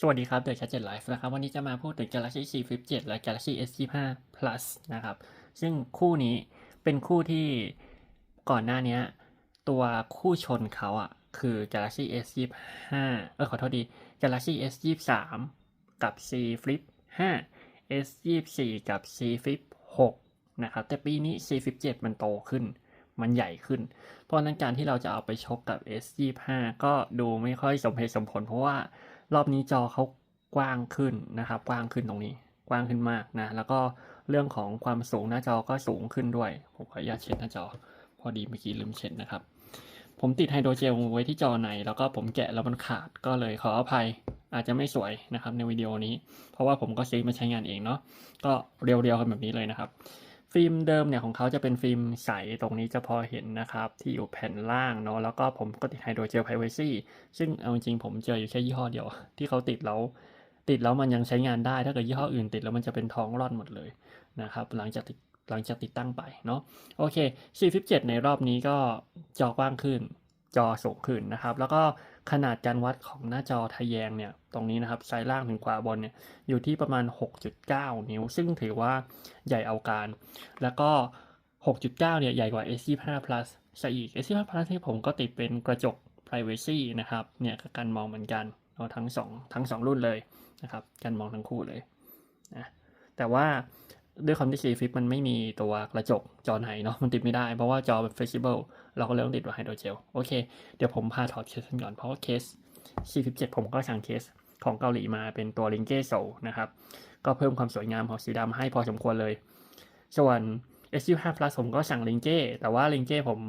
สวัสดีครับเดอะชัดเจ็ดไลฟ์นะครับ วันนี้จะมาพูดถึง Galaxy C Flip 7 และ Galaxy S 25 Plus นะครับ ซึ่งคู่นี้เป็นคู่ที่ก่อนหน้านี้ตัวคู่ชนเขาอะคือ Galaxy S 25เออขอโทษดี Galaxy S 23กับ C Flip 5 S 24กับ C Flip 6นะครับ แต่ปีนี้ C Flip 7 มันโตขึ้น มันใหญ่ขึ้น เพราะฉะนั้นการที่เราจะเอาไปชกกับ S 25ก็ดูไม่ค่อยสมเหตุสมผลเพราะว่า รอบนี้จอเขากว้างขึ้นนะครับ กว้างขึ้นตรงนี้ กว้างขึ้นมากนะ แล้วก็เรื่องของความสูงหน้าจอก็สูงขึ้นด้วย ผมขออนุญาตเช็ดหน้าจอ พอดีเมื่อกี้ลืมเช็ดนะครับ ผมติดไฮโดรเจลไว้ที่จอใน แล้วก็ผมแกะแล้วมันขาดก็เลยขออภัยอาจจะไม่สวยนะครับในวิดีโอนี้ เพราะว่าผมก็ซื้อมาใช้งานเองเนาะก็เรียวๆกันแบบนี้เลยนะครับ ฟิล์มเดิมเนี่ยของเขาจะเป็นฟิล์มใสตรงนี้จะพอเห็นนะครับ ที่อยู่แผ่นล่างเนาะแล้วก็ผมก็ติดไฮโดรเจลไพรเวซี่ซึ่งเอาจริงผมเจออยู่แค่ยี่ห้อเดียว ที่เขาติดแล้วติดแล้วมันยังใช้งานได้ ถ้าเกิดยี่ห้ออื่นติดแล้วมันจะเป็นท้องร่อนหมดเลยนะครับหลังจากติดหลังจากติดตั้งไปเนาะโอเค C57 ในรอบนี้ก็จอกว้างขึ้น จอสูงขึ้นนะครับ แล้วก็ ขนาดการวัดของหน้าจอทะแยงเนี่ยตรงนี้นะครับซ้ายล่างถึงขวาบนเนี่ยอยู่ที่ประมาณ 6.9 นิ้ว ซึ่งถือว่าใหญ่เอาการ แล้วก็ 6.9 เนี่ยใหญ่กว่า S25 Plus ซะอีก S25 Plus ที่ผมก็ติดเป็นกระจก Privacy นะครับเนี่ยก็การมองเหมือนกันเนาทั้งสองทั้งสองรุ่นเลยนะครับการมองทั้งคู่เลยนะแต่ว่า ด้วยความที่ C Flip มันไม่มีตัวกระจกจอไหนเนาะมันติดไม่ได้เพราะว่าจอเป็น flexible เราก็เลยต้องติดไฮโดรเจลโอเค เดี๋ยวผมพาถอดเคสกันก่อนเพราะว่าเคส C57 ผมก็สั่งเคสของเกาหลีมาเป็นตัว l i n k e s o นะครับ ก็เพิ่มความสวยงามของสีดำให้พอสมควรเลย ส่วน S25 Plus ผมก็สั่ง l i n k e แต่ว่า l i n k e ผม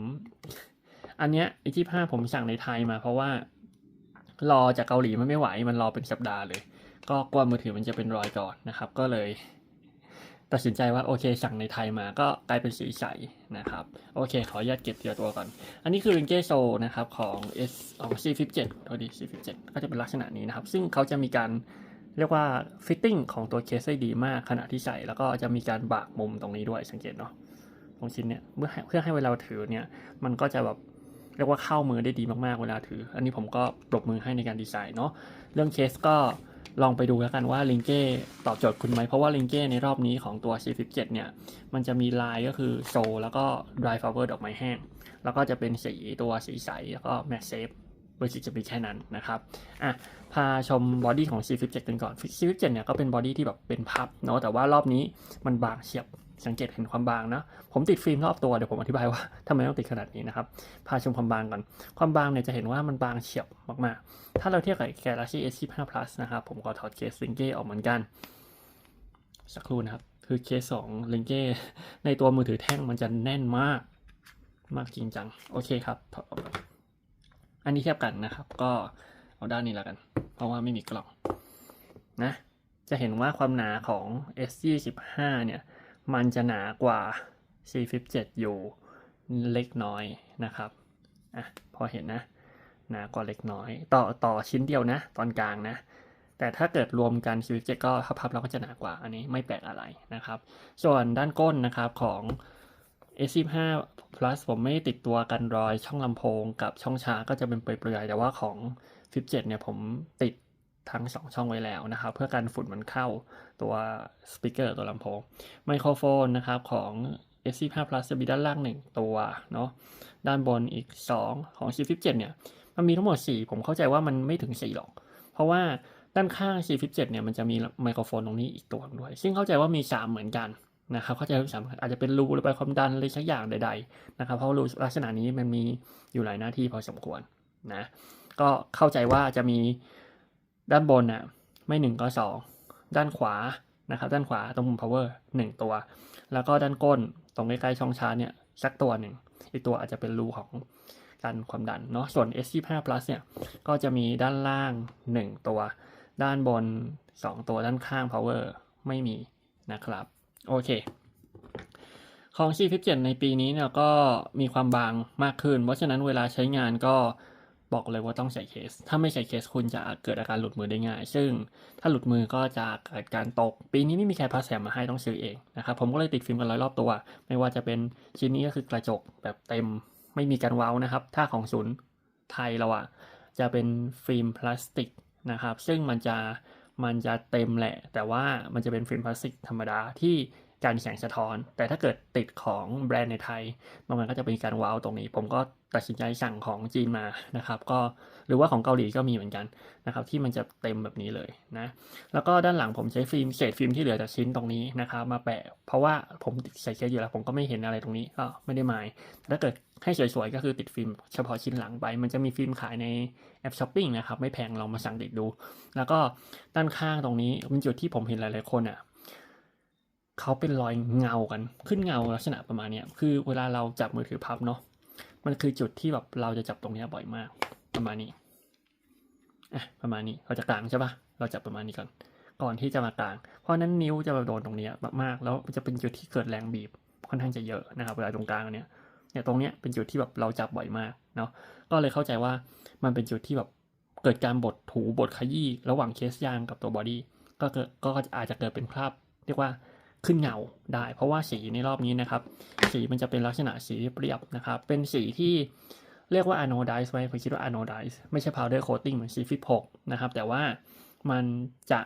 อันเนี้ย S25 ผมสั่งในไทยมาเพราะว่า รอจากเกาหลีมันไม่ไหวมันรอเป็นสัปดาห์เลย ก็กลัวมือถือมันจะเป็นรอยก่อนนะครับ ก็เลย ตัดสินใจว่าโอเคสั่งในไทยมาก็กลายเป็นสีใสนะครับโอเค ขออนุญาตเก็บเทียวตัวก่อน อันนี้คือ r i n g e s o นะครับของ S ของ C57 โทษดี C57 ก็จะเป็นลักษณะนี้นะครับ ซึ่งเขาจะมีการเรียกว่าฟิตติ้งของตัวเคสได้ดีมากขณะที่ใส่ แล้วก็จะมีการบากมุมตรงนี้ด้วยสังเกตเนาะตรงชิ้นเนี้ยเมื่อเพื่อให้เวลาถือเนี่ยมันก็จะแบบเรียกว่าเข้ามือได้ดีมากๆเวลาถือ อันนี้ผมก็ปรบมือให้ในการดีไซน์เนาะเรื่องเคสก็ ลองไปดูแล้วกันว่าลิงเก้ตอบโจทย์คุณไหม เพราะว่าลิงเก้ในรอบนี้ของตัว C17 เนี่ย มันจะมีลายก็คือโซ แล้วก็ dry flower ดอกไม้แห้ง แล้วก็จะเป็นสีตัวสีใส แล้วก็ matte safe เบอร์สิจะมีแค่นั้นนะครับอะพาชมบอดี้ของ C17 กันก่อน C17 เนี่ยก็เป็นบอดี้ที่แบบเป็นพับเนาะแต่ว่ารอบนี้มันบางเฉียบ สังเกตเห็นความบางนะผมติดฟิล์มรอบตัวเดี๋ยวผมอธิบายว่าทำไมต้องติดขนาดนี้นะครับ พาชมความบางก่อน ความบางเนี่ยจะเห็นว่ามันบางเฉียบมากๆ ถ้าเราเทียบกับ Galaxy S25 Plus นะครับ ผมก็ถอดเคสลิงเก้ออกเหมือนกัน สักครู่นะครับ คือเคสของลิงเก้ในตัวมือถือแท่งมันจะแน่นมากมากจริงจัง โอเคครับถอดออกอันนี้เทียบกันนะครับ ก็เอาด้านนี้แล้วกัน เพราะว่าไม่มีกล่องนะจะเห็นว่าความหนาของ S25 เนี่ย มันจะหนากว่า C57 อยู่เล็กน้อยนะครับอะพอเห็นนะหนากว่าเล็กน้อย ต่อต่อชิ้นเดียวนะ ตอนกลางนะ แต่ถ้าเกิดรวมกัน C57 ก็พับๆเราก็จะหนากว่าอันนี้ไม่แปลกอะไรนะครับ ส่วนด้านก้นนะครับของ S15 Plus ผมไม่ติดตัวกันรอยช่องลำโพงกับช่องชาร์ก็จะเป็นเปลือยๆแต่ว่าของ Flip 7เนี่ยผมติด ทั้ง 2 ช่องไว้แล้วนะครับ เพื่อกันฝุ่นมันเข้าตัวสปีกเกอร์ตัวลำโพงไมโครโฟนนะครับของ S15 Plus จะมีด้านล่าง 1 ตัวเนาะด้านบนอีก 2 ของ C57 เนี่ย มันมีทั้งหมด 4 ผมเข้าใจว่ามันไม่ถึง 4 หรอก เพราะว่าด้านข้าง C57 เนี่ยมันจะมีไมโครโฟนตรงนี้อีกตัวด้วย ซึ่งเข้าใจว่ามี 3 เหมือนกันนะครับเข้าใจว่าสามอาจจะเป็นรูระบายความดันอะไรสักอย่างใด ๆ นะครับ เพราะรูลักษณะนี้มันมีอยู่หลายหน้าที่พอสมควรนะก็เข้าใจว่าจะมี ด้านบนน่ะไม่หนึ่งก็สองด้านขวานะครับด้านขวาตรงมุม power หนึ่งตัว แล้วก็ด้านก้นตรงใกล้ๆช่องชาร์จเนี่ยสักตัวหนึ่งอีกตัวอาจจะเป็นรูของการความดันเนาะส่วน S25 Plus เนี่ยก็จะมีด้านล่าง 1 ตัว ด้านบน 2 ตัวด้านข้าง power ไม่มีนะครับ โอเค ของ C57 ในปีนี้เนี่ยก็มีความบางมากขึ้น เพราะฉะนั้นเวลาใช้งานก็ บอกเลยว่าต้องใส่เคส ถ้าไม่ใส่เคสคุณจะเกิดอาการหลุดมือได้ง่าย ซึ่งถ้าหลุดมือก็จะเกิดการตก ปีนี้ไม่มีใครพาแสมมาให้ต้องซื้อเองนะครับ ผมก็เลยติดฟิล์มกันร้อยรอบตัว ไม่ว่าจะเป็นชิ้นนี้ก็คือกระจกแบบเต็ม ไม่มีการเว้านะครับ ถ้าของศูนย์ไทยเราอะจะเป็นฟิล์มพลาสติกนะครับ ซึ่งมันจะมันจะเต็มแหละ แต่ว่ามันจะเป็นฟิล์มพลาสติกธรรมดาที่ การแสงสะท้อน แต่ถ้าเกิดติดของแบรนด์ในไทยมันก็จะเป็นการว้าวตรงนี้ ผมก็ตัดสินใจสั่งของจีนมานะครับก็หรือว่าของเกาหลีก็มีเหมือนกันนะครับที่มันจะเต็มแบบนี้เลยนะแล้วก็ด้านหลังผมใช้ฟิล์มเศษฟิล์มที่เหลือจากชิ้นตรงนี้นะครับมาแปะ เพราะว่าผมใส่เคสอยู่แล้วผมก็ไม่เห็นอะไรตรงนี้ก็ไม่ได้หมายถ้าเกิดให้สวยๆก็คือติดฟิล์มเฉพาะชิ้นหลังไป มันจะมีฟิล์มขายในแอปช้อปปิ้งนะครับไม่แพงลองมาสั่งติดดู แล้วก็ด้านข้างตรงนี้เป็นจุดที่ผมเห็นหลายๆคนอะ เขาเป็นรอยเงากันขึ้นเงาลักษณะประมาณนี้คือเวลาเราจับมือถือพับเนาะมันคือจุดที่แบบเราจะจับตรงนี้บ่อยมาก ประมาณนี้อะประมาณนี้เราจะกลางใช่ปะเราจับประมาณนี้ก่อนก่อนที่จะมากลาง เพราะนั้นนิ้วจะแบบโดนตรงนี้มากๆแล้วมันจะเป็นจุดที่เกิดแรงบีบค่อนข้างจะเยอะนะครับเวลาตรงกลางเนี้ยเนี่ยตรงเนี้ยเป็นจุดที่แบบเราจับบ่อยมากเนาะก็เลยเข้าใจว่ามันเป็นจุดที่แบบเกิดการบดถูบดขยี้ระหว่างเคสยางกับตัวบอดี้ก็เกิดก็อาจจะเกิดเป็นคราบเรียกว่า ขึ้นเงาได้ เพราะว่าสีในรอบนี้นะครับ สีมันจะเป็นลักษณะสีเรียบนะครับ เป็นสีที่เรียกว่า anodize ไว้ผมคิดว่า anodize ไม่ใช่ powder coating เหมือนสีฟิป6นะครับ แต่ว่ามันจะ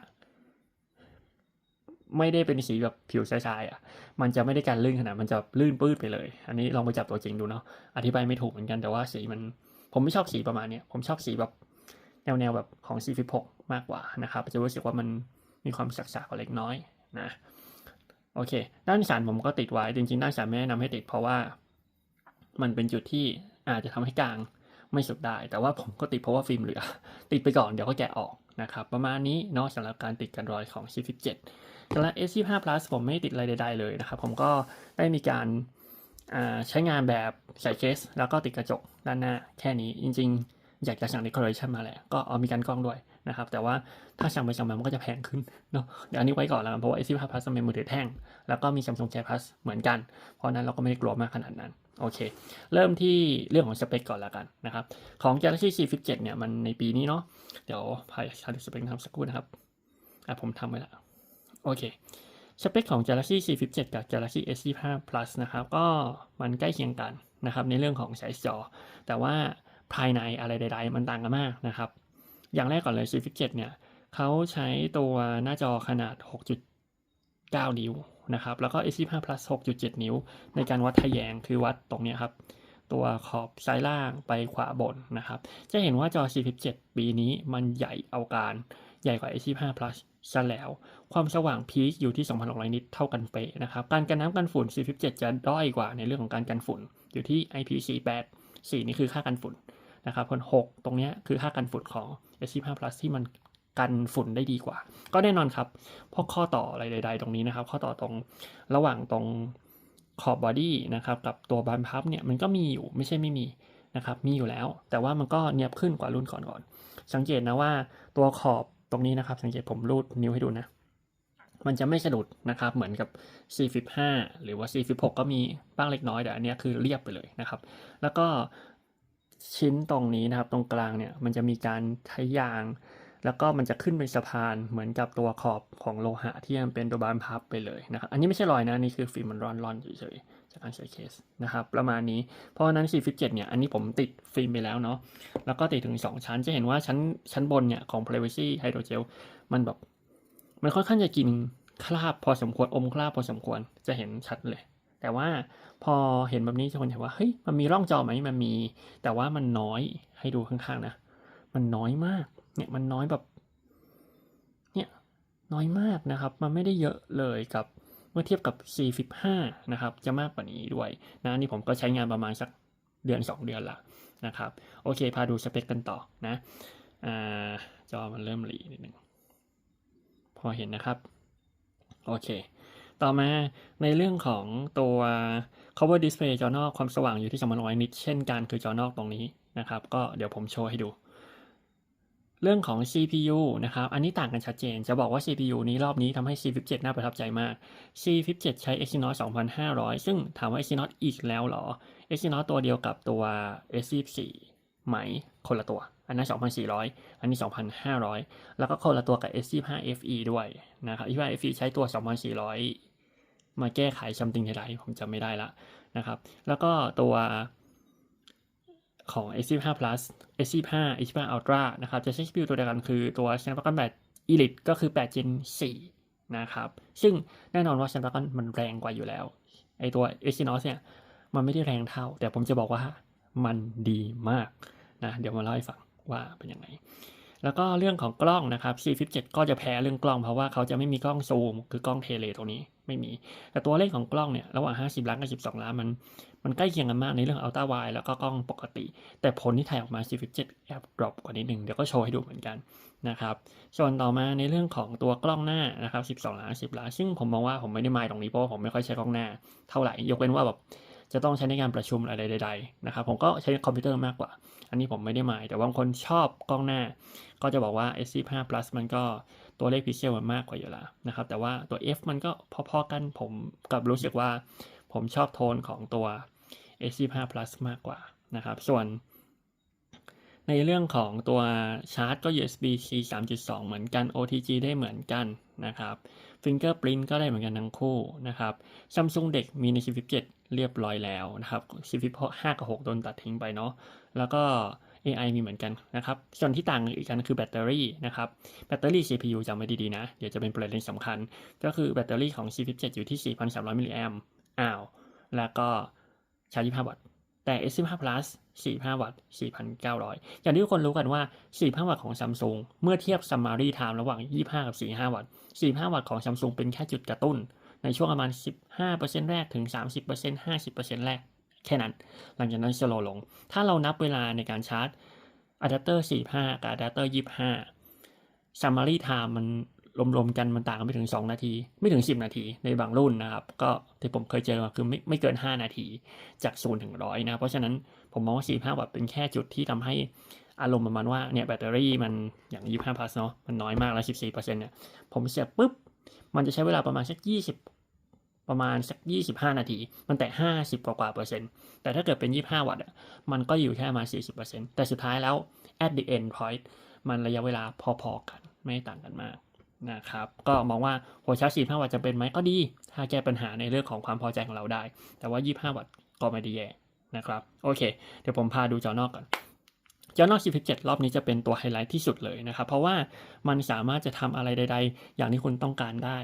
ไม่ได้เป็นสีแบบผิวชายๆอะ มันจะไม่ได้การลื่นขนาด มันจะลื่นปื้ดไปเลย อันนี้ลองไปจับตัวจริงดูเนาะ อธิบายไม่ถูกเหมือนกัน แต่ว่าสีมัน ผมไม่ชอบสีประมาณนี้ ผมชอบสีแบบแนวๆแบบของสีฟิป6มากกว่านะครับ จะรู้สึกว่ามันมีความสักๆกว่าเล็กน้อยนะ โอเค ด้านสันผมก็ติดไว้ จริงๆ ด้านสันไม่แนะนำให้ติดเพราะว่า มันเป็นจุดที่อาจจะทำให้กลางไม่สุดได้ แต่ว่าผมก็ติดเพราะว่าฟิล์มเหลือ ติดไปก่อนเดี๋ยวก็แกะออกนะครับ ประมาณนี้เนาะสำหรับการติดกันรอยของ C17 สำหรับ S25 Plus ผมไม่ติดอะไรใดๆเลยนะครับ ผมก็ได้มีการใช้งานแบบใส่เคส แล้วก็ติดกระจกด้านหน้าแค่นี้จริง ๆ อยากจะสั่ง decoration มาแหละก็เอามีการกล้องด้วย นะครับ แต่ว่าถ้าสั่งไปสั่งมามันก็จะแพงขึ้นเนาะเดี๋ยวอันนี้ไว้ก่อนแล้วกันเพราะว่า S25 Plus มันเป็นมือถือแท่ง แล้วก็มี Samsung J Plus เหมือนกัน เพราะนั้นเราก็ไม่ได้กลัวมากขนาดนั้น โอเค เริ่มที่เรื่องของสเปคก่อนแล้วกันนะครับ ของ Galaxy C57 เนี่ยมันในปีนี้เนาะเดี๋ยวพายชาร์จสเปคทำสักครู่นะครับอะผมทำไว้แล้วโอเคสเปคของ Galaxy C57 กับ Galaxy S25 Plus นะครับก็มันใกล้เคียงกันนะครับในเรื่องของไซส์จอ แต่ว่าภายในอะไรใด ๆ มันต่างกันมากนะครับ อย่างแรกก่อนเลย C57 เนี่ยเขาใช้ตัวหน้าจอขนาด 6.9 นิ้วนะครับ แล้วก็ S25 Plus 6.7 นิ้ว ในการวัดทะแยงคือวัดตรงนี้ครับ ตัวขอบซ้ายล่างไปขวาบนนะครับ จะเห็นว่าจอ C17 ปีนี้มันใหญ่เอาการใหญ่กว่า S25 Plus ซะแล้ว ความสว่างพีคอยู่ที่ 2,600 นิตเท่ากันเป๊ะนะครับ การกันน้ำกันฝุ่น C17 จะด้อยกว่าในเรื่องของการกันฝุ่น อยู่ที่ IP48 4 นี่คือค่ากันฝุ่นนะครับคน6ตรงนี้คือค่ากันฝุ่นของ S25 Plus ที่มันกันฝุ่นได้ดีกว่า ก็แน่นอนครับเพราะข้อต่ออะไรใด ๆ ตรงนี้นะครับ ข้อต่อตรงระหว่างตรงขอบบอดี้นะครับกับตัวบานพับเนี่ยมันก็มีอยู่ไม่ใช่ไม่มีนะครับมีอยู่แล้ว แต่ว่ามันก็เนียบขึ้นกว่ารุ่นก่อนๆสังเกตนะว่าตัวขอบตรงนี้นะครับ สังเกตผมรูดนิ้วให้ดูนะมันจะไม่สะดุดนะครับ เหมือนกับ C15 หรือว่า C16 ก็มีบ้างเล็กน้อยแต่อันนี้คือเรียบไปเลยนะครับ แล้วก็ ชิ้นตรงนี้นะครับ ตรงกลางเนี่ยมันจะมีการใช้ยาง แล้วก็มันจะขึ้นเป็นสะพานเหมือนกับตัวขอบของโลหะที่มันเป็นตัวบานพับไปเลยนะครับ อันนี้ไม่ใช่รอยนะนี่คือฟิล์มมันร่อนๆเฉยๆจากการใช้เคสนะครับประมาณนี้เพราะฉะนั้น C17 เนี่ยอันนี้ผมติดฟิล์มไปแล้วเนาะแล้วก็ติดถึง 2 ชั้นจะเห็นว่าชั้นชั้นบนเนี่ยของ Privacy Hydrogel มันแบบมันค่อนข้างจะกินคราบพอสมควรอมคราบพอสมควรจะเห็นชัดเลย แต่ว่าพอเห็นแบบนี้จะคนเห็นว่าเฮ้ยมันมีร่องจอไหมมันมี แต่ว่ามันน้อยให้ดูข้างๆนะมันน้อยมาก เนี่ยมันน้อยแบบ เนี่ยน้อยมากนะครับ มันไม่ได้เยอะเลยกับเมื่อเทียบกับ C15 นะครับ จะมากกว่านี้ด้วยนะนี่ผมก็ใช้งานประมาณสักเดือน 2 เดือนละนะครับ โอเค พาดูสเปคกันต่อนะอ่าจอมันเริ่มหลีนิดนึงพอเห็นนะครับ โอเค ต่อมาในเรื่องของตัว cover display จอนอกความสว่างอยู่ที่200นิตเช่นกันคือจอนอกตรงนี้นะครับ ก็เดี๋ยวผมโชว์ให้ดู เรื่องของ CPU นะครับ อันนี้ต่างกันชัดเจน จะบอกว่า CPU นี้รอบนี้ทำให้ C17 น่าประทับใจมาก C17 ใช้ Exynos 2500 ซึ่งถามว่า Exynos อีกแล้วหรอ Exynos ตัวเดียวกับตัว S24 ไหมคนละตัว อันนั้น 2,400 อันนี้ 2,500 แล้วก็คนละตัวกับ S25 FE ด้วยนะครับ S25 FE ใช้ตัว 2,400 มาแก้ไขซัมติงใดๆผมจำไม่ได้ละนะครับ แล้วก็ตัวของ S25 Plus S25 S25 Ultra นะครับ จะใช้ CPU ตัวเดียวกันคือตัว Snapdragon 8 Elite ก็คือ 8 Gen 4 นะครับ ซึ่งแน่นอนว่า Snapdragon มันแรงกว่าอยู่แล้ว ไอตัว Exynos เนี่ย มันไม่ได้แรงเท่า แต่ผมจะบอกว่ามันดีมากนะ เดี๋ยวมาเล่าให้ฟังว่าเป็นยังไง แล้วก็เรื่องของกล้องนะครับ C57 ก็จะแพ้เรื่องกล้องเพราะว่าเขาจะไม่มีกล้องซูม คือกล้องเทเลตรงนี้ ไม่มี แต่ตัวเลขของกล้องเนี่ยระหว่าง 50 ล้านกับ12 ล้านมันมันใกล้เคียงกันมากในเรื่องอัลตร้าไวแล้วก็กล้องปกติ แต่ผลที่ถ่ายออกมา C57 แอบดรอปกว่านิดหนึ่งเดี๋ยวก็โชว์ให้ดูเหมือนกันนะครับส่วนต่อมาในเรื่องของตัวกล้องหน้านะครับ12 ล้าน 10 ล้าน ซึ่งผมมองว่าผมไม่ได้มายตรงนี้เพราะว่าผมไม่ค่อยใช้กล้องหน้าเท่าไหร่ยกเว้นว่าแบบจะต้องใช้ในการประชุมอะไรใดๆนะครับผมก็ใช้คอมพิวเตอร์มากกว่า อันนี้ผมไม่ได้หมาย แต่ว่าบางคนชอบกล้องหน้า ก็จะบอกว่า S25 Plus มันก็ ตัวเลขพิกเซลมันมากกว่าอยู่แล้วนะครับ แต่ว่าตัว F มันก็พอๆกันผมกับรู้สึกว่าผมชอบโทนของตัว S25 Plus มากกว่านะครับ ส่วนในเรื่องของตัวชาร์จก็ USB-C 3.2 เหมือนกัน OTG ได้เหมือนกันนะครับ Fingerprint ก็ได้เหมือนกันทั้งคู่นะครับ Samsung เด็กมีใน Flip 7เรียบร้อยแล้วนะครับ Flip 5กับ 6 โดนตัดทิ้งไปเนาะ แล้วก็ AI มีเหมือนกันนะครับ ส่วนที่ต่างอีกกันคือแบตเตอรี่นะครับ แบตเตอรี่ CPU จำไว้ดีๆนะ เดี๋ยวจะเป็นประเด็นสำคัญ ก็คือแบตเตอรี่ของ C57 อยู่ที่ 4,300 มิลลิแอมป์อ้าว แล้วก็ชาร์จ25 วัตต์ แต่ S15 Plus 45 วัตต์ 4,900 อย่างที่ทุกคนรู้กันว่า 45 วัตต์ของ Samsung เมื่อเทียบ Summary Time ระหว่าง 25 กับ 45 วัตต์ 45 วัตต์ของ Samsung เป็นแค่จุดกระตุ้น ในช่วงประมาณ 15%แรกถึง 30% 50%แรก แค่นั้น หลังจากนั้นจะโลลง ถ้าเรานับเวลาในการชาร์จอะแดปเตอร์45กับอะแดปเตอร์25 Summary Time มันรวมๆกันมันต่างกันไม่ถึง 2 นาที ไม่ถึง 10 นาทีในบางรุ่นนะครับ ก็ที่ผมเคยเจอมาคือไม่ไม่เกิน 5 นาทีจาก0ถึง100นะ เพราะฉะนั้นผมมองว่า45วัตต์เป็นแค่จุดที่ทำให้อารมณ์ประมาณว่าเนี่ยแบตเตอรี่มันอย่าง 25 plus เนาะมันน้อยมากแล้ว 14%เนี่ยผมเสียบปุ๊บ มันจะใช้เวลาประมาณสัก20 ประมาณสัก 25 นาที มันแต่50 กว่ากว่าเปอร์เซ็นต์ แต่ถ้าเกิดเป็น 25 วัตต์อะมันก็อยู่แค่ประมาณ40%แต่สุดท้ายแล้ว at the end point มันระยะเวลาพอๆกัน ไม่ต่างกันมากนะครับ ก็มองว่าหัวชาร์จ45 วัตต์จะเป็นไหมก็ดี ถ้าแก้ปัญหาในเรื่องของความพอใจของเราได้ แต่ว่า 25 วัตต์ก็ไม่ได้แย่นะครับ โอเค เดี๋ยวผมพาดูจอนอกก่อนจอนอก 17 รอบนี้จะเป็นตัวไฮไลท์ที่สุดเลยนะครับ เพราะว่ามันสามารถจะทำอะไรใด ๆ อย่างที่คุณต้องการได้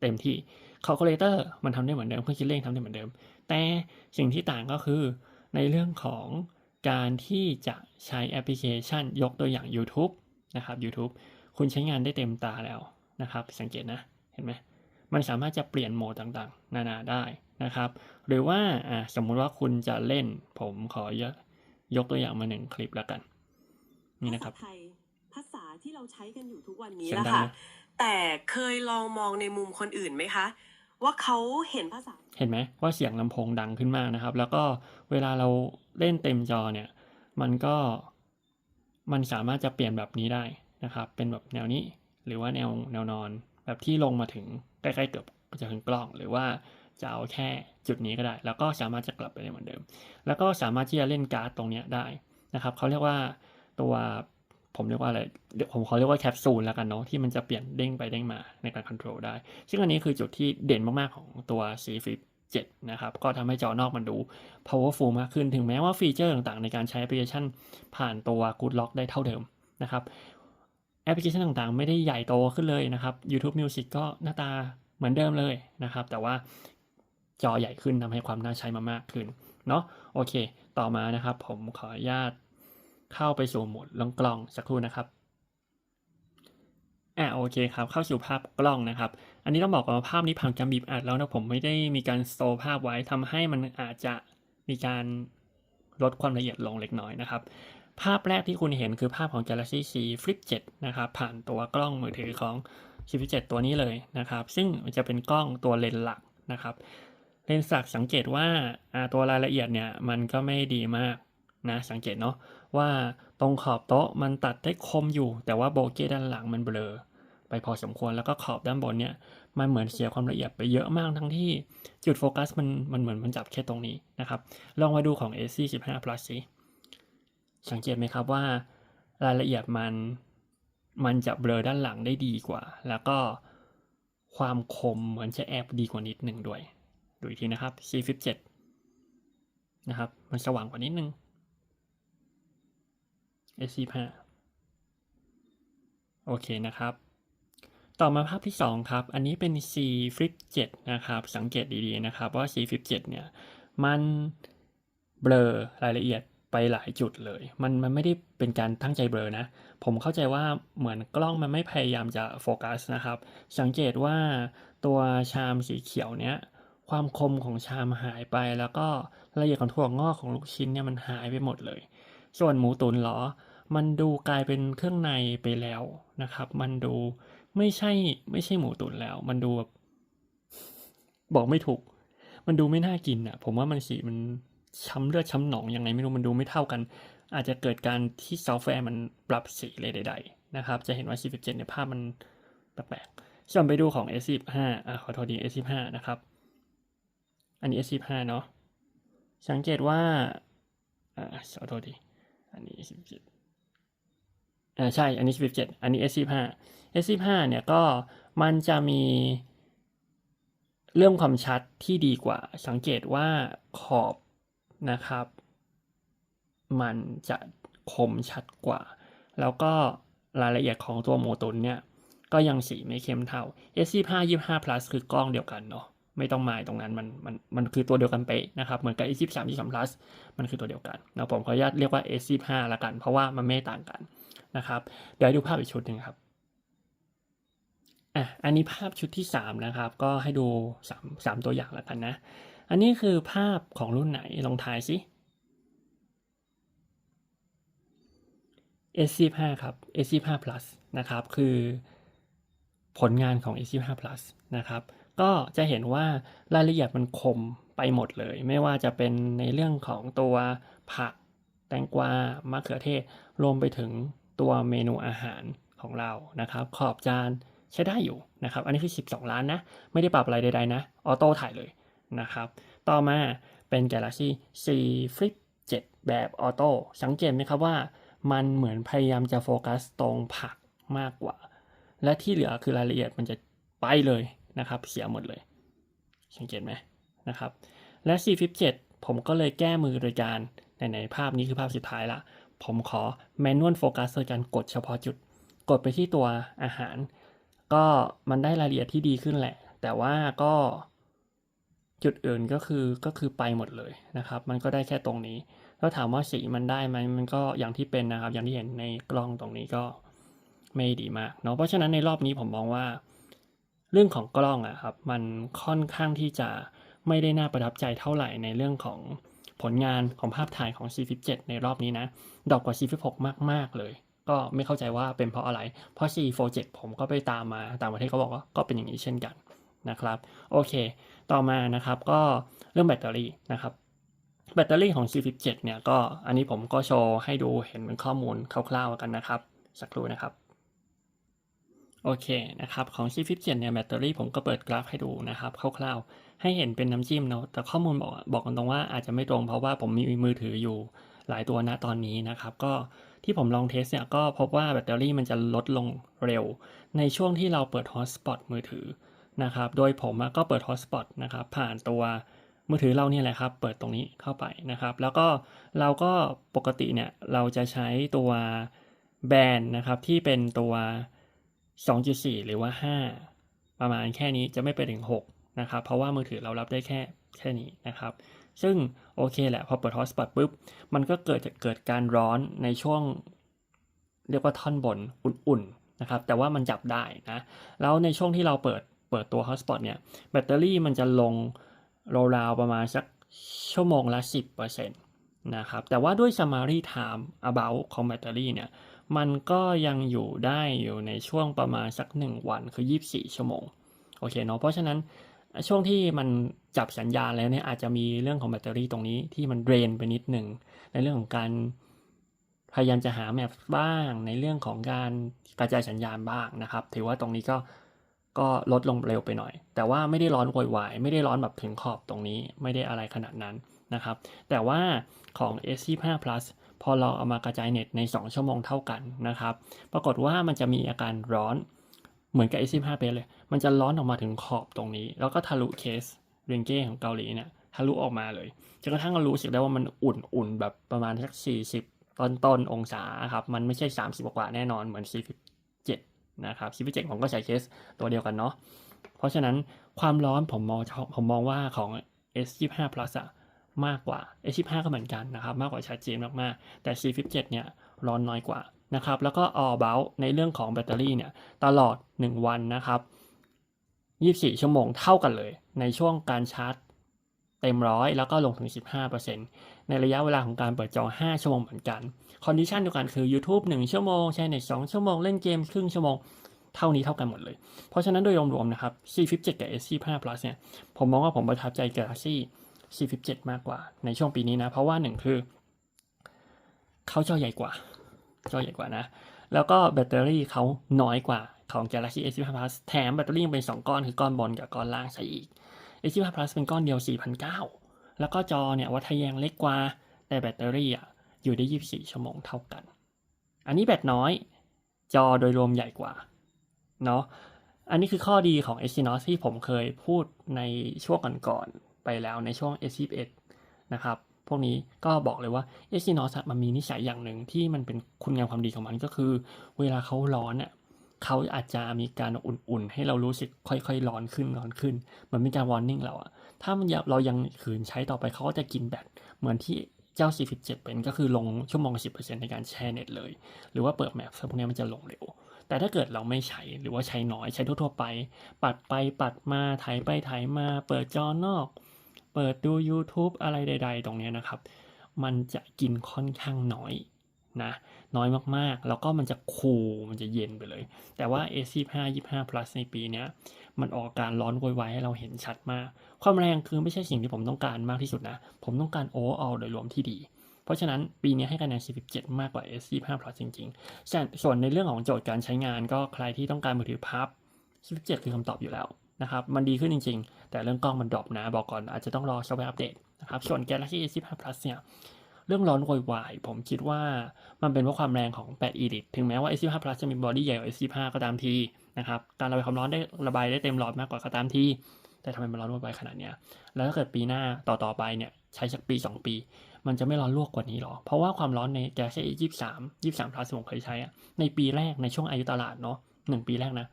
เต็มที่ calculator มันทำได้เหมือนเดิมเครื่องคิดเลขทำได้เหมือนเดิม แต่สิ่งที่ต่างก็คือในเรื่องของการที่จะใช้แอปพลิเคชันยกตัวอย่าง YouTube นะครับ YouTube คุณใช้งานได้เต็มตาแล้วนะครับ สังเกตนะเห็นไหมมันสามารถจะเปลี่ยนโหมดต่างๆ นานาได้นะครับ หรือว่าอ่าสมมุติว่าคุณจะเล่นผมขอยกยกตัวอย่างมาหนึ่งคลิปแล้วกัน นี่นะครับภาษาไทยภาษาที่เราใช้กันอยู่ทุกวันนี้เสียงแหละดังค่ะนะ แต่เคยลองมองในมุมคนอื่นไหมคะ ว่าเขาเห็นภาษา เห็นไหมว่าเสียงลำโพงดังขึ้นมากนะครับ แล้วก็เวลาเราเล่นเต็มจอเนี่ย มันก็มันสามารถจะเปลี่ยนแบบนี้ได้นะครับ เป็นแบบแนวนี้หรือว่าแนวแนวนอน แบบที่ลงมาถึงใกล้ๆเกือบจะถึงกล้อง หรือว่าจะเอาแค่จุดนี้ก็ได้ แล้วก็สามารถจะกลับไปได้เหมือนเดิม แล้วก็สามารถที่จะเล่นการ์ดตรงเนี้ยได้นะครับเขาเรียกว่าตัว ผมเรียกว่าอะไรเดี๋ยวผมเขอเรียกว่าแคปซูลแล้วกันเนาะที่มันจะเปลี่ยนเด้งไปเด้งมาในการคอนโทรลได้ ซึ่งอันนี้คือจุดที่เด่นมาก ๆ ของตัว C Flip 7 นะครับ ก็ทำให้จอนอกมันดู powerful มากขึ้น ถึงแม้ว่าฟีเจอร์ต่างๆ ในการใช้แอปพลิเคชันผ่านตัว Good Lock ได้เท่าเดิมนะครับ แอปพลิเคชันต่างๆ ไม่ได้ใหญ่โตขึ้นเลยนะครับ YouTube Music ก็หน้าตาเหมือนเดิมเลยนะครับ แต่ว่าจอใหญ่ขึ้นทำให้ความน่าใช้มามากขึ้นเนาะโอเค ต่อมานะครับผมขออนุญาต เข้าไปสู่โหมดลงกล้องสักครู่นะครับอ่าโอเคครับเข้าสู่ภาพกล้องนะครับ อันนี้ต้องบอกก่อนว่าภาพนี้ผ่านการบีบอัดแล้วนะผมไม่ได้มีการโตรภาพไว้ทำให้มันอาจจะมีการลดความละเอียดลงเล็กน้อยนะครับ ภาพแรกที่คุณเห็นคือภาพของ Galaxy C Flip 7 นะครับ ผ่านตัวกล้องมือถือของ C Flip 7 ตัวนี้เลยนะครับ ซึ่งจะเป็นกล้องตัวเลนส์หลักนะครับ เลนส์หลักสังเกตว่าตัวรายละเอียดเนี่ยมันก็ไม่ดีมาก นะสังเกตเนาะว่าตรงขอบโต๊ะมันตัดได้คมอยู่ แต่ว่าโบเก้ด้านหลังมันเบลอไปพอสมควรแล้วก็ขอบด้านบนเนี่ยมันเหมือนเสียความละเอียดไปเยอะมากทั้งที่จุดโฟกัสมันมันเหมือนมันจับแค่ตรงนี้นะครับ ลองมาดูของ AC 15 Plus สิสังเกตไหมครับว่ารายละเอียดมันมันจะเบลอด้านหลังได้ดีกว่า แล้วก็ความคมเหมือนจะแอบดีกว่านิดหนึ่งด้วย ดูอีกทีนะครับ C 17 นะครับ มันสว่างกว่านิดนึง S25 โอเคนะครับ ต่อมาภาพที่ 2 ครับ อันนี้เป็น C Flip 7 นะครับ สังเกตดีๆนะครับว่า C Flip 7 เนี่ย มันเบลอรายละเอียดไปหลายจุดเลย มันมันไม่ได้เป็นการตั้งใจเบลอนะ ผมเข้าใจว่าเหมือนกล้องมันไม่พยายามจะโฟกัสนะครับ สังเกตว่าตัวชามสีเขียวเนี้ยความคมของชามหายไป แล้วก็รายละเอียดของถั่วงอกของลูกชิ้นเนี่ยมันหายไปหมดเลย ส่วนหมูตุ๋นเหรอ มันดูกลายเป็นเครื่องในไปแล้วนะครับ มันดูไม่ใช่ไม่ใช่หมูตุ๋นแล้ว มันดูแบบบอกไม่ถูก มันดูไม่น่ากินอะ ผมว่ามันสีมันช้ำเลือดช้ำหนองยังไงไม่รู้มันดูไม่เท่ากัน อาจจะเกิดการที่ซอฟต์แวร์มันปรับสีเลยใด ๆ นะครับ จะเห็นว่า C17 เนี่ยภาพมันแปลกๆส่วนไปดูของ S15 อะขอโทษดี S15 นะครับ อันนี้ S15 เนาะสังเกตว่าอ่าขอโทษดี อันนี้ S17 อ่าใช่ อันนี้17อันนี้ S15 S15 เนี่ยก็มันจะมีเรื่องความชัดที่ดีกว่า สังเกตว่าขอบนะครับ มันจะคมชัดกว่า แล้วก็รายละเอียดของตัวโมตุนเนี่ย ก็ยังสีไม่เข้มเท่า S15 25 plus คือกล้องเดียวกันเนาะ ไม่ต้องมายตรงนั้นมันมันมันคือตัวเดียวกันเป๊ะนะครับเหมือนกับ S23 23 plus มันคือตัวเดียวกันนะผมขออนุญาตเรียกว่า S25 ละกัน เพราะว่ามันไม่ต่างกันนะครับ เดี๋ยวดูภาพอีกชุดหนึ่งครับอะอันนี้ภาพชุดที่ 3 นะครับ ก็ให้ดู 3 3 ตัวอย่างล้วกันนะ อันนี้คือภาพของรุ่นไหนลองทายสิ S15 ครับ S15 plus นะครับ คือผลงานของ S15 plus นะครับ ก็จะเห็นว่ารายละเอียดมันคมไปหมดเลย ไม่ว่าจะเป็นในเรื่องของตัวผัก แตงกวามะเขือเทศ รวมไปถึงตัวเมนูอาหารของเรานะครับ ขอบจานใช้ได้อยู่นะครับ อันนี้คือ 12 ล้านนะ ไม่ได้ปรับอะไรใดๆนะ ออโต้ถ่ายเลยนะครับ ต่อมาเป็น Galaxy C Flip 7 แบบออโต้ สังเกตไหมครับว่ามันเหมือนพยายามจะโฟกัสตรงผักมากกว่า และที่เหลือคือรายละเอียดมันจะไปเลย นะครับเสียหมดเลยสังเกตไหมนะครับ และ C Flip 7ผมก็เลยแก้มือโดยการในๆภาพนี้คือภาพสุดท้ายละ ผมขอ manual focus โดยการกดเฉพาะจุด กดไปที่ตัวอาหาร ก็มันได้รายละเอียดที่ดีขึ้นแหละ แต่ว่าก็จุดอื่นก็คือก็คือไปหมดเลยนะครับ มันก็ได้แค่ตรงนี้ แล้วถามว่าสีมันได้ไหมมันก็อย่างที่เป็นนะครับ อย่างที่เห็นในกล้องตรงนี้ก็ไม่ดีมากเนาะเพราะฉะนั้นในรอบนี้ผมมองว่า เรื่องของกล้องอะครับมันค่อนข้างที่จะไม่ได้น่าประทับใจเท่าไหร่ในเรื่องของผลงานของภาพถ่ายของ C57 ในรอบนี้นะดอกกว่า C56 มาก ๆ เลย ก็ไม่เข้าใจว่าเป็นเพราะอะไร เพราะ C47 ผมก็ไปตามมาต่างประเทศเขาบอกว่าก็เป็นอย่างนี้เช่นกันนะครับโอเค ต่อมานะครับก็เรื่องแบตเตอรี่นะครับแบตเตอรี่ของ C57 เนี่ยก็อันนี้ผมก็โชว์ให้ดูเห็นเป็นข้อมูลคร่าวๆกันนะครับ สักครู่นะครับ โอเคนะครับของ C57 เนี่ยแบตเตอรี่ผมก็เปิดกราฟให้ดูนะครับคร่าวๆ ให้เห็นเป็นน้ำจิ้มเนาะแต่ข้อมูลบอกบอกตรงว่าอาจจะไม่ตรงเพราะว่าผมมีมือถืออยู่หลายตัวณตอนนี้นะครับ ก็ที่ผมลองเทสเนี่ยก็พบว่าแบตเตอรี่มันจะลดลงเร็ว ในช่วงที่เราเปิดฮอตสปอตมือถือนะครับโดยผมก็เปิดฮอตสปอตนะครับผ่านตัวมือถือเราเนี่ยแหละครับ เปิดตรงนี้เข้าไปนะครับ แล้วก็เราก็ปกติเนี่ยเราจะใช้ตัวแบนนะครับที่เป็นตัว 2.4 หรือว่า 5 ประมาณแค่นี้จะไม่ไปถึง 6 นะครับ เพราะว่ามือถือเรารับได้แค่แค่นี้นะครับ ซึ่งโอเคแหละ พอเปิดฮอตสปอตปุ๊บ มันก็เกิดจะเกิดการร้อนในช่วง เรียกว่าท่อนบนอุ่นๆนะครับ แต่ว่ามันจับได้นะ แล้วในช่วงที่เราเปิดเปิดตัวฮอตสปอตเนี่ยแบตเตอรี่มันจะลงราวๆประมาณสักชั่วโมงละ 10%นะครับ แต่ว่าด้วย summary time about ของแบตเตอรี่เนี่ย มันก็ยังอยู่ได้อยู่ในช่วงประมาณสัก 1 วันคือ 24 ชั่วโมงโอเคเนาะเพราะฉะนั้นช่วงที่มันจับสัญญาณแล้วเนี่ยอาจจะมีเรื่องของแบตเตอรี่ตรงนี้ที่มันเดรนไปนิดหนึ่งในเรื่องของการพยายามจะหาแมปบ้างในเรื่องของการกระจายสัญญาณบ้างนะครับ ถือว่าตรงนี้ก็ก็ลดลงเร็วไปหน่อย แต่ว่าไม่ได้ร้อนโวยวายไม่ได้ร้อนแบบถึงขอบตรงนี้ ไม่ได้อะไรขนาดนั้นนะครับ แต่ว่าของ S25 Plus พอเราเอามากระจายเน็ตใน 2 ชั่วโมงเท่ากันนะครับ ปรากฏว่ามันจะมีอาการร้อนเหมือนกับ S25 เป็นเลย มันจะร้อนออกมาถึงขอบตรงนี้ แล้วก็ทะลุเคสเรนเก้ของเกาหลีเนี่ยทะลุออกมาเลยจนกระทั่งเรารู้สึกได้ว่ามันอุ่นๆแบบประมาณสัก 40 ต้นต้นองศาครับ มันไม่ใช่ 30 กว่าแน่นอนเหมือน C17 นะครับ C17 ผมก็ใช้เคสตัวเดียวกันเนาะเพราะฉะนั้นความร้อนผมมองผมมองว่าของ S25 Plus อะ มากกว่า S25 ก็เหมือนกันนะครับ มากกว่าชัดเจนมากๆ แต่ C17 เนี่ยร้อนน้อยกว่านะครับ แล้วก็ all about ในเรื่องของแบตเตอรี่เนี่ยตลอด 1 วันนะครับ 24 ชั่วโมงเท่ากันเลย ในช่วงการชาร์จเต็มร้อยแล้วก็ลงถึง 15%ในระยะเวลาของการเปิดจอ 5 ชั่วโมงเหมือนกัน คอนดิชันเดียวกันคือ YouTube 1 ชั่วโมงแชร์เน็ต2ชั่วโมง เล่นเกมครึ่งชั่วโมง เท่านี้เท่ากันหมดเลย เพราะฉะนั้นโดยรวมๆนะครับ C57 กับ S5 Plus เนี่ย ผมมองว่าผมประทับใจ Galaxy C57 มากกว่าในช่วงปีนี้นะ เพราะว่าหนึ่งคือเขาจอใหญ่กว่า จอใหญ่กว่านะ แล้วก็แบตเตอรี่เขาน้อยกว่าของ Galaxy S25 Plus แถมแบตเตอรี่ยังเป็น 2 ก้อนคือก้อนบนกับก้อนล่างใส่อีก S25 Plus เป็นก้อนเดียว 4,900 แล้วก็จอเนี่ยวัดทะแยงเล็กกว่า แต่แบตเตอรี่อะอยู่ได้ 24 ชั่วโมงเท่ากัน อันนี้แบตน้อย จอโดยรวมใหญ่กว่า เนาะ อันนี้คือข้อดีของ Exynos ที่ผมเคยพูดในช่วงก่อนๆ ไปแล้วในช่วง S21 นะครับพวกนี้ก็บอกเลยว่า Exynos อะมันมีนิสัยอย่างหนึ่งที่มันเป็นคุณงามความดีของมันก็คือ เวลาเขาร้อนอะเขาอาจจะมีการอุ่นๆ ให้เรารู้สึกค่อยๆ ร้อนขึ้นร้อนขึ้นเหมือนเป็นการ warning เราอะถ้ามันเรายังขืนใช้ต่อไปเขาก็จะกินแบตเหมือนที่เจ้า C17 เป็นก็คือลงชั่วโมงละ10%ในการแชร์เน็ตเลย หรือว่าเปิดแมปพวกนี้มันจะลงเร็ว แต่ถ้าเกิดเราไม่ใช้หรือว่าใช้น้อยใช้ทั่วๆไป ปัดไปปัดมาถ่ายไปถ่ายมาเปิดจอนอก เปิดดู YouTube อะไรใด ๆ ตรงนี้นะครับ มันจะกินค่อนข้างน้อยนะน้อยมากๆ แล้วก็มันจะคูลมันจะเย็นไปเลย แต่ว่า A15 25 plus ในปีนี้มันออกการร้อนโวยวายให้เราเห็นชัดมาก ความแรงคือไม่ใช่สิ่งที่ผมต้องการมากที่สุดนะ ผมต้องการ overall โดยรวมที่ดี เพราะฉะนั้นปีนี้ให้คะแนน17มากกว่า S25 plus จริงๆส่วนส่วนในเรื่องของโจทย์การใช้งานก็ใครที่ต้องการมือถือพับ 17 คือคำตอบอยู่แล้ว นะครับ มันดีขึ้นจริง ๆ แต่เรื่องกล้องมันดรอปนะ บอกก่อนอาจจะต้องรอซอฟต์แวร์อัปเดตนะครับ ส่วน Galaxy S25 plus เนี่ย เรื่องร้อนวยวาย ผมคิดว่ามันเป็นเพราะความแรงของ 8 Elite ถึงแม้ว่า S25 Plus จะมีบอดี้ใหญ่กว่า S25 ก็ตามทีนะครับ การระบายความร้อนได้ระบายได้เต็มหลอดมากกว่าก็ตามที แต่ทำไมมันร้อนวยวายขนาดเนี้ย แล้วถ้าเกิดปีหน้าต่อต่อๆไปเนี่ยใช้สักปี 2 ปี มันจะไม่ร้อนลวกกว่านี้หรอ เพราะว่าความร้อนใน Galaxy S23 23 Plus ผมเคยใช้อะในปีแรกในช่วงอายุตลาดเนาะหนึ่งปีแรกนะ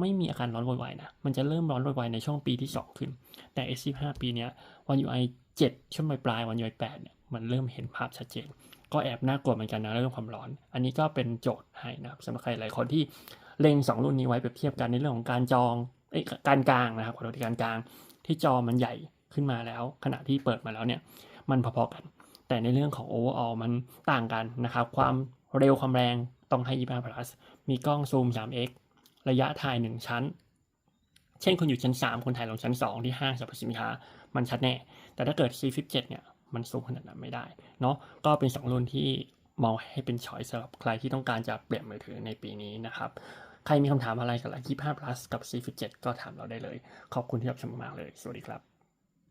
ไม่มีอาการร้อนวยวายนะ มันจะเริ่มร้อนวยวายในช่วงปีที่ 2 ขึ้น แต่ S25 ปีนี้วัน UI 7 ช่วงปลายวัน UI 8เนี่ยมันเริ่มเห็นภาพชัดเจน ก็แอบน่ากลัวเหมือนกันนะเรื่องความร้อน อันนี้ก็เป็นโจทย์ให้นะครับสำหรับใครหลายคนที่เล็งสองรุ่นนี้ไว้เปรียบเทียบกันในเรื่องของการจองอ้การกลางนะครับขอโทษที่การกลางที่จอมันใหญ่ขึ้นมาแล้ว ขณะที่เปิดมาแล้วเนี่ยมันพอๆกัน แต่ในเรื่องของ overall มันต่างกันนะครับความเร็วความแรงต้องให้ 25 plus มีกล้องซูม 3x ระยะถ่าย 1 ชั้น เช่นคุณอยู่ชั้น 3 คุณถ่ายลงชั้น 2 ที่ห้างสรรพสินค้า มันชัดแน่ แต่ถ้าเกิด C57 เนี่ย มันสูงขนาดนั้นไม่ได้ เนาะก็เป็น 2 รุ่นที่มองให้เป็นช้อยสำหรับใครที่ต้องการจะเปลี่ยนมือถือในปีนี้นะครับ ใครมีคำถามอะไรกับ 25 plus กับ C57 ก็ถามเราได้เลย ขอบคุณที่รับชมมากๆเลย สวัสดีครับ